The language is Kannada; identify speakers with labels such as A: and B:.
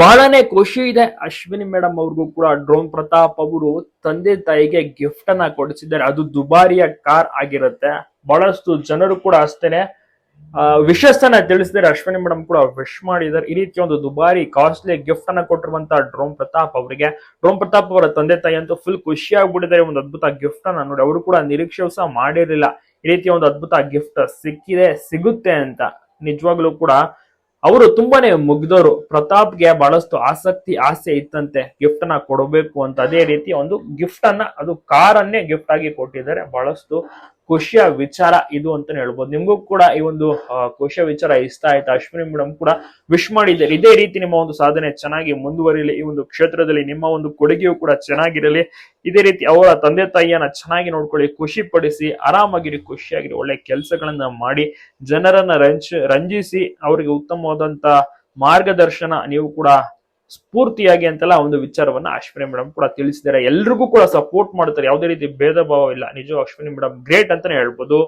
A: ಬಹಳನೇ ಖುಷಿ ಇದೆ. ಅಶ್ವಿನಿ ಮೇಡಮ್ ಅವ್ರಿಗೂ ಕೂಡ ಡ್ರೋನ್ ಪ್ರತಾಪ್ ಅವರು ತಂದೆ ತಾಯಿಗೆ ಗಿಫ್ಟ್ ಅನ್ನ ಕೊಡಿಸಿದ್ದಾರೆ. ಅದು ದುಬಾರಿಯ ಕಾರ್ ಆಗಿರುತ್ತೆ. ಬಹಳಷ್ಟು ಜನರು ಕೂಡ ಅಷ್ಟೇನೆ ವಿಶಸ್ ಅನ್ನ ತಿಳಿಸಿದ್ದಾರೆ. ಅಶ್ವಿನಿ ಮೇಡಮ್ ಕೂಡ ವಿಶ್ ಮಾಡಿದ್ದಾರೆ. ಈ ರೀತಿಯ ಒಂದು ದುಬಾರಿ ಕಾಸ್ಟ್ಲಿ ಗಿಫ್ಟ್ ಅನ್ನ ಕೊಟ್ಟಿರುವಂತ ಡ್ರೋನ್ ಪ್ರತಾಪ್ ಅವರಿಗೆ. ಡ್ರೋನ್ ಪ್ರತಾಪ್ ಅವರ ತಂದೆ ತಾಯಿ ಅಂತೂ ಫುಲ್ ಖುಷಿ ಆಗ್ಬಿಟ್ಟಿದ್ದಾರೆ. ಒಂದು ಅದ್ಭುತ ಗಿಫ್ಟ್ ಅನ್ನ ನೋಡಿ. ಅವರು ಕೂಡ ನಿರೀಕ್ಷೆ ಸಹ ಮಾಡಿರಲಿಲ್ಲ. ಈ ರೀತಿಯ ಒಂದು ಅದ್ಭುತ ಗಿಫ್ಟ್ ಸಿಕ್ಕಿದೆ, ಸಿಗುತ್ತೆ ಅಂತ. ನಿಜವಾಗ್ಲೂ ಕೂಡ ಅವರು ತುಂಬಾನೇ ಮುಗ್ದವರು ಪ್ರತಾಪ್ಗೆ ಬಹಳಷ್ಟು ಆಸಕ್ತಿ, ಆಸೆ ಇತ್ತಂತೆ. ಗಿಫ್ಟ್ ಅನ್ನ ಕೊಡಬೇಕು ಅಂತ ಅದೇ ರೀತಿ ಒಂದು ಗಿಫ್ಟ್ ಅನ್ನ, ಅದು ಕಾರನ್ನೇ ಗಿಫ್ಟ್ ಆಗಿ ಕೊಟ್ಟಿದ್ದಾರೆ. ಬಹಳಷ್ಟು ಖುಷಿಯ ವಿಚಾರ ಇದು ಅಂತಾನೆ ಹೇಳ್ಬೋದು. ನಿಮಗೂ ಕೂಡ ಈ ಒಂದು ಖುಷಿಯ ವಿಚಾರ ಇಷ್ಟ ಆಯ್ತು. ಅಶ್ವಿನಿ ಮೇಡಮ್ ಕೂಡ ವಿಶ್ ಮಾಡಿದ್ದಾರೆ. ಇದೇ ರೀತಿ ನಿಮ್ಮ ಒಂದು ಸಾಧನೆ ಚೆನ್ನಾಗಿ ಮುಂದುವರಿಲಿ ಈ ಒಂದು ಕ್ಷೇತ್ರದಲ್ಲಿ ನಿಮ್ಮ ಒಂದು ಕೊಡುಗೆಯು ಕೂಡ ಚೆನ್ನಾಗಿರಲಿ. ಇದೇ ರೀತಿ ಅವರ ತಂದೆ ತಾಯಿಯನ್ನ ಚೆನ್ನಾಗಿ ನೋಡ್ಕೊಳ್ಳಿ ಖುಷಿ ಪಡಿಸಿ ಆರಾಮಾಗಿರಿ. ಖುಷಿಯಾಗಿರಿ. ಒಳ್ಳೆ ಕೆಲಸಗಳನ್ನ ಮಾಡಿ, ಜನರನ್ನ ರಂಜ, ರಂಜಿಸಿ, ಅವರಿಗೆ ಉತ್ತಮವಾದಂತ ಮಾರ್ಗದರ್ಶನ ನೀವು ಕೂಡ ಸ್ಫೂರ್ತಿಯಾಗಿ ಅಂತೆಲ್ಲ ಒಂದು ವಿಚಾರವನ್ನ ಅಶ್ವಿನಿ ಮೇಡಮ್ ಕೂಡ ತಿಳಿಸಿದ್ದಾರೆ. ಎಲ್ರಿಗೂ ಕೂಡ ಸಪೋರ್ಟ್ ಮಾಡ್ತಾರೆ. ಯಾವುದೇ ರೀತಿ ಭೇದ ಭಾವ ಇಲ್ಲ. ನಿಜ ಅಶ್ವಿನಿ ಮೇಡಮ್ ಗ್ರೇಟ್ ಅಂತಾನೆ ಹೇಳ್ಬೋದು.